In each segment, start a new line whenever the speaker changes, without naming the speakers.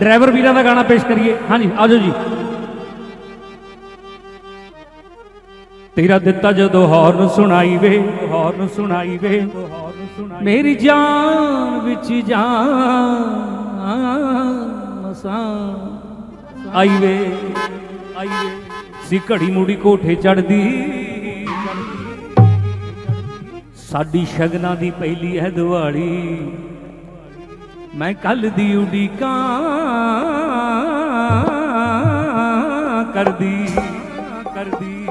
Driver ਵੀਰਾਂ ਦਾ ਗਾਣਾ ਪੇਸ਼ ਕਰੀਏ। ਹਾਂਜੀ, ਆਜੋ ਜੀ। ਤੇਰਾ ਦਿੱਤਾ ਜਦੋਂ ਹੌਰਨ ਸੁਣਾਈ ਵੇ, ਹੌਰਨ ਸੁਣਾਈ ਵੇ, ਮੇਰੀ ਜਾਨ ਵਿੱਚ ਜਾਨ ਮਸਾਂ ਆਈ ਵੇ ਆਈ ਵੇ, ਸੀ ਘੜੀ ਮੂੜੀ ਕੋਠੇ ਚੜਦੀ ਸਾਡੀ ਸ਼ਗਨਾਂ ਦੀ ਪਹਿਲੀ ਹੈ ਦੀਵਾਲੀ। ਮੈਂ ਕੱਲ ਦੀ ਉਡੀਕਾਂ ਕਰਦੀ ਕਰਦੀ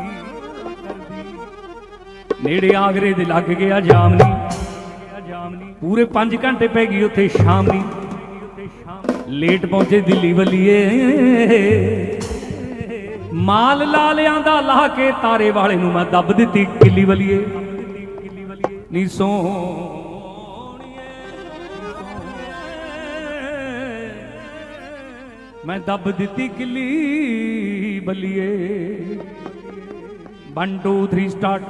ਨੇੜੇ ਆਗਰੇ ਦੇ ਲੱਗ ਗਿਆ ਜਾਮਨੀ। ਪੂਰੇ 5 ਘੰਟੇ ਪੈ ਗਈ ਉੱਥੇ ਸ਼ਾਮਨੀ। ਲੇਟ ਪਹੁੰਚੇ ਦਿੱਲੀ ਵੱਲੀਏ। ਮਾਲ ਲਾਲਿਆਂ ਦਾ ਲਾ ਕੇ ਤਾਰੇ ਵਾਲੇ ਨੂੰ ਮੈਂ ਦੱਬ ਦਿੱਤੀ, ਕਿੱਲੀ ਵੱਲੀਏ। ਨੀ ਸੋ ਮੈਂ ਦੱਬ ਦਿੱਤੀ ਕਿੱਲੀ ਬੱਲੀਏ। 1 2 3 ਸਟਾਰਟ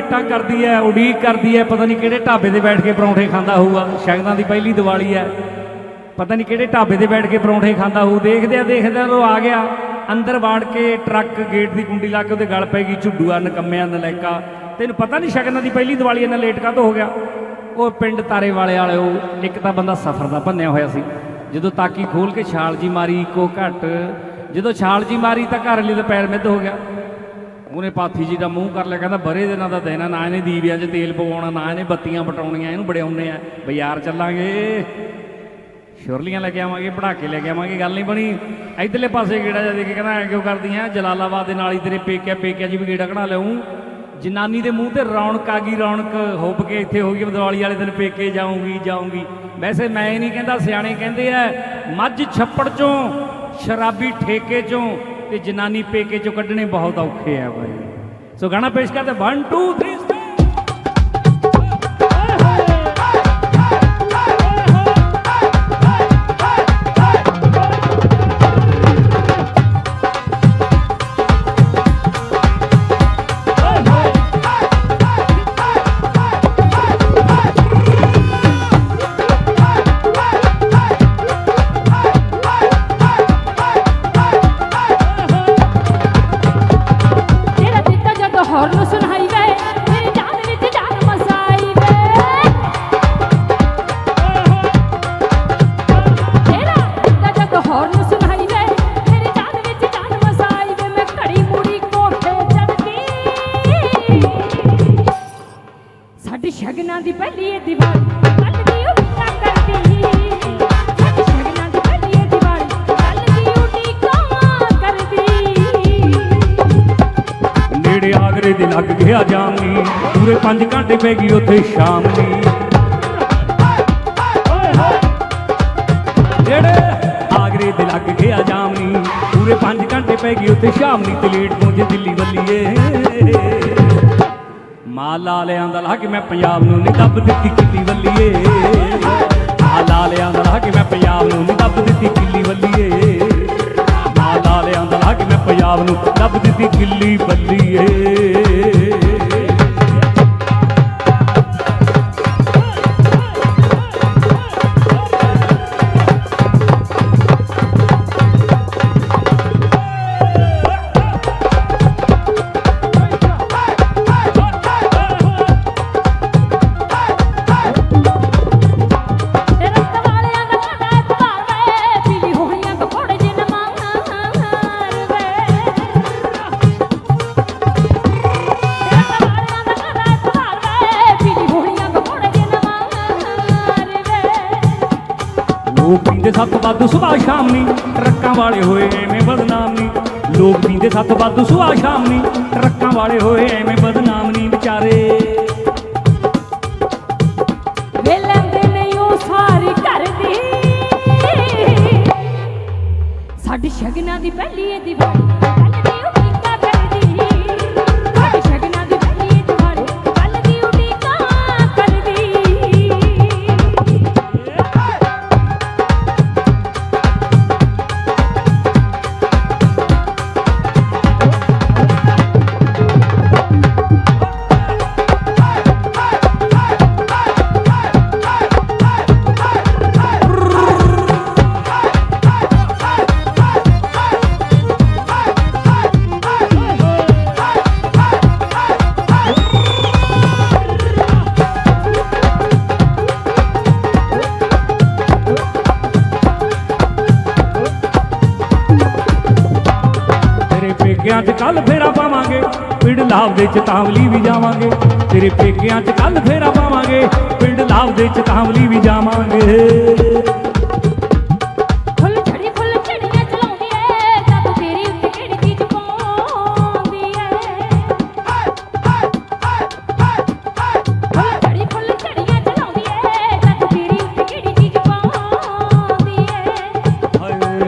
ਦੀ ਕਰਦੀ ਐ, ਉਡੀਕ ਕਰਦੀ ਐ, ਪਤਾ ਨਹੀਂ ਕਿਹੜੇ ਢਾਬੇ ਤੇ ਬੈਠ ਕੇ ਪਰੌਂਠੇ ਖਾਂਦਾ ਹੋਊਗਾ। ਸ਼ਗਨਾਂ ਦੀ ਪਹਿਲੀ ਦੀਵਾਲੀ ਐ। ਪਤਾ ਨਹੀਂ ਕਿਹੜੇ ਢਾਬੇ ਤੇ ਬੈਠ ਕੇ ਪਰੌਂਠੇ ਖਾਂਦਾ ਹੋਊ। ਦੇਖਦੇ ਆ ਦੇਖਦੇ ਆ ਉਹ ਆ ਗਿਆ। ਅੰਦਰ ਵਾੜ ਕੇ ਟਰੱਕ ਗੇਟ ਦੀ ਕੁੰਡੀ ਲਾ ਕੇ ਉਹਦੇ ਗਲ ਪੈ ਗਈ ਝੁੱਡੂਆ ਨਕੰਮਿਆ ਨਲੈਕਾ। ਤੈਨੂੰ ਪਤਾ ਨਹੀਂ ਸ਼ਗਨਾਂ ਦੀ ਪਹਿਲੀ ਦੀਵਾਲੀ ਇੰਨਾ ਲੇਟ ਕਾਹਤੋਂ ਹੋ ਗਿਆ? ਉਹ ਪਿੰਡ ਤਾਰੇ ਵਾਲੇ ਵਾਲੇ, ਉਹ ਇੱਕ ਤਾਂ ਬੰਦਾ ਸਫਰ ਦਾ ਭੰਨਿਆ ਹੋਇਆ ਸੀ। ਜਦੋਂ ਤਾਕੀ ਖੋਲ ਕੇ ਛਾਲ ਜੀ ਮਾਰੀ, ਇੱਕੋ ਘੱਟ। ਜਦੋਂ ਛਾਲ ਜੀ ਮਾਰੀ ਤਾਂ ਘਰ ਲਈ ਦਾ ਪੈਰ ਮਿੱਧ ਹੋ ਗਿਆ। ਉਹਨੇ ਪਾਥੀ ਜੀ ਦਾ ਮੂੰਹ ਕਰ ਲਿਆ, ਕਹਿੰਦਾ ਬਰੇ ਦੇ ਦਿਨਾਂ ਦਾ ਦਿਨ ਨਾ ਇਹਨੇ ਦੀਵਿਆਂ 'ਚ ਤੇਲ ਪਵਾਉਣਾ, ਨਾ ਇਹਨੇ ਬੱਤੀਆਂ ਪਟਾਉਣੀਆਂ, ਇਹਨੂੰ ਬੜਿਆਉਣੇ ਆ। ਬਾਜ਼ਾਰ ਚੱਲਾਂਗੇ। ਸ਼ੁਰਲੀਆਂ ਲੈ ਕੇ ਆਵਾਂਗੇ, ਪੜਾਕੇ ਲੈ ਕੇ ਆਵਾਂਗੇ, ਗੱਲ ਨਹੀਂ ਬਣੀ। ਇਧਰਲੇ ਪਾਸੇ ਗੇੜਾ ਜਾ ਦੇ ਕੇ ਕਹਿੰਦਾ, ਐ ਕਿਉਂ ਕਰਦੀਆਂ ਜਲਾਲਾਬਾਦ ਦੇ ਨਾਲ ਹੀ ਤੇਰੇ ਪੇਕਿਆ ਪੇਕਿਆ ਜੀ ਵੀ ਗੇੜਾ ਕਢਾ ਲਿਆਉਂ ਜਨਾਨੀ ਦੇ ਮੂੰਹ ਤੇ ਰੌਣਕ ਆ ਗਈ, ਰੌਣਕ ਹੁੱਬ ਕੇ ਇੱਥੇ ਹੋ ਗਈ ਦਿਵਾਲੀ ਵਾਲੇ ਦਿਨ ਪੇਕੇ ਜਾਊਂਗੀ ਜਾਊਂਗੀ। ਵੈਸੇ ਮੈਂ ਇਹ ਨਹੀਂ ਕਹਿੰਦਾ, ਸਿਆਣੇ ਕਹਿੰਦੇ ਆ, ਮੱਝ ਛੱਪੜ ਚੋਂ, ਸ਼ਰਾਬੀ ਠੇਕੇ ਚੋਂ ਤੇ ਜਨਾਨੀ ਪੇਕੇ ਚੋਂ ਕੱਢਣੇ ਬਹੁਤ ਔਖੇ ਆ ਬਾਈ। ਸੋ ਗਾਣਾ ਪੇਸ਼ ਕਰਦੇ 1 2 3
ਜਦੋਂ ਹੌਰਨ ਸੁਣਾਈ ਵੇ ਮੇਰੀ ਜਾਨ ਵਿੱਚ ਜਾਨ ਮਸਾਈ ਵੇ ਤੇਰਾ ਦਿੱਤਾ ਜਦੋਂ ਹੌਰਨ ਸੁਣਾਈ ਵੇ ਮੇਰੀ ਜਾਨ ਵਿੱਚ ਜਾਨ ਮਸਾਈ ਵੇ ਮੈਂ ਘੜੀ ਮੁੜੀ ਕੋਠੇ ਚੜਦੀ ਸਾਡੀ ਸ਼ਗਨਾਂ ਦੀ ਪਹਿਲੀ ਇਹ ਦੀਵਾਲੀ
ਨੇੜੇ ਦੇ ਲੱਗ ਗਿਆ ਜਾਮਨੀ। ਪੂਰੇ 5 ਘੰਟੇ ਪੈ ਗਈ ਉੱਥੇ ਸ਼ਾਮ ਦੀ ਨੇੜੇ ਆਗਰੇ ਦੇ ਲੱਗ ਗਿਆ ਜਾਮਨੀ, ਪੂਰੇ 5 ਘੰਟੇ ਪੈ ਗਈ ਉੱਥੇ ਸ਼ਾਮ ਦੀ ਤੇ ਲੇਟ ਪਹੁੰਚੇ ਦਿੱਲੀ ਵੱਲੀਏ। ਮਾਲਾ ਲਾਲਿਆਂ ਦਾ ਲਾ ਕੇ ਮੈਂ ਪੰਜਾਬ ਨੂੰ ਨਹੀਂ ਦੱਬ ਦਿੱਤੀ ਕਿੱਲੀ ਵੱਲੀਏ। ਮਾਲਾ ਲਾਲਿਆਂ ਦਾ ਲਾ ਕੇ ਮੈਂ ਪੰਜਾਬ ਨੂੰ ਨਹੀਂ ਦੱਬ ਦਿੱਤੀ ਕਿੱਲੀ ਵੱਲੀਏ। ਮਾਲਾ ਲਾਲਿਆਂ ਦਾ ਲਾ ਕੇ ਮੈਂ ਪੰਜਾਬ ਨੂੰ ਦੱਬ ਦਿੱਤੀ ਕਿੱਲੀ ਵੱਲੀਏ। ਲੋਕ ਪੀਂਦੇ ਸੱਤ ਵੱਧ ਸੁਬਾਹ ਸ਼ਾਮ, ਟਰੱਕਾਂ ਵਾਲੇ ਹੋਏ ਐਵੇਂ ਬਦਨਾਮੀ। ਨੀ ਲੋਕ ਪੀਂਦੇ ਸੱਤ ਵੱਧ ਸੁਬਾਹ ਸ਼ਾਮ ਨੀ ਟਰੱਕਾਂ ਵਾਲੇ ਹੋਏ ਐਵੇਂ ਬਦਨਾਮ ਵਿਚਾਰੇ।
ਵੇ ਲੈਂਦੇ ਨਹੀਂ ਉਹ ਸਾਰੀ ਘਰ ਦੀ। ਸਾਡੀ ਸ਼ਗਨਾਂ ਦੀ ਪਹਿਲੀ ਇਹ ਦੀਵਾਲੀ
ਪੇਕਿਆਂ 'ਚ ਕੱਲ ਫੇਰਾ ਪਾਵਾਂਗੇ। ਪਿੰਡ ਲਾਭ ਦੇ ਚ ਤਾਂਵਲੀ ਵੀ ਜਾਵਾਂਗੇ। ਤੇਰੇ ਪੇਕਿਆਂ 'ਚ ਕੱਲ ਫੇਰਾ ਪਾਵਾਂਗੇ। ਪਿੰਡ ਲਾਭ ਦੇ ਚ ਤਾਂਵਲੀ ਵੀ ਜਾਵਾਂਗੇ।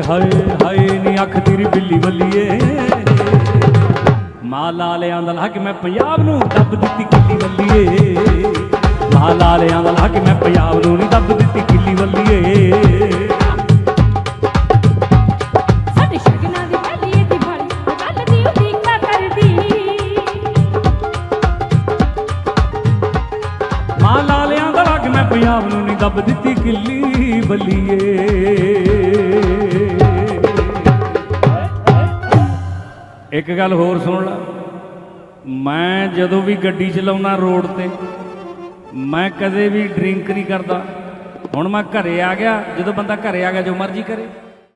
ਹਾਏ ਹਾਏ ਨੀ ਅੱਖ ਤੇਰੀ ਬਿੱਲੀ ਬੱਲੀਏ ਮਾਂ ਲਾਲਿਆਂ ਦਾ ਲਾ ਕੇ ਮੈਂ ਪੰਜਾਬ ਨੂੰ ਦੱਬ ਦਿੱਤੀ ਕਿੱਲੀ ਬੱਲੀਏ ਮਾਂ ਲਾਲਿਆਂ ਦਾ ਲਾ ਕੇ ਮੈਂ ਪੰਜਾਬ ਨੂੰ ਨਹੀਂ ਦੱਬ ਦਿੱਤੀ ਕਿੱਲੀ
ਕਰਦੀ।
ਮਾਂ ਲਾਲਿਆਂ ਦਾ ਲਾ ਕੇ ਮੈਂ ਪੰਜਾਬ ਨੂੰ ਨਹੀਂ ਦੱਬ ਦਿੱਤੀ ਕਿੱਲੀ ਬੱਲੀਏ ਇੱਕ ਗੱਲ ਹੋਰ ਸੁਣ ਲੈ। ਮੈਂ ਜਦੋਂ ਵੀ ਗੱਡੀ ਚਲਾਉਣਾ ਰੋਡ ਤੇ, ਮੈਂ ਕਦੇ ਵੀ ਡਰਿੰਕ ਨਹੀਂ ਕਰਦਾ। ਹੁਣ ਮੈਂ ਘਰੇ ਆ ਗਿਆ, ਜਦੋਂ ਬੰਦਾ ਘਰੇ ਆ ਗਿਆ, ਜੋ ਮਰਜ਼ੀ ਕਰੇ।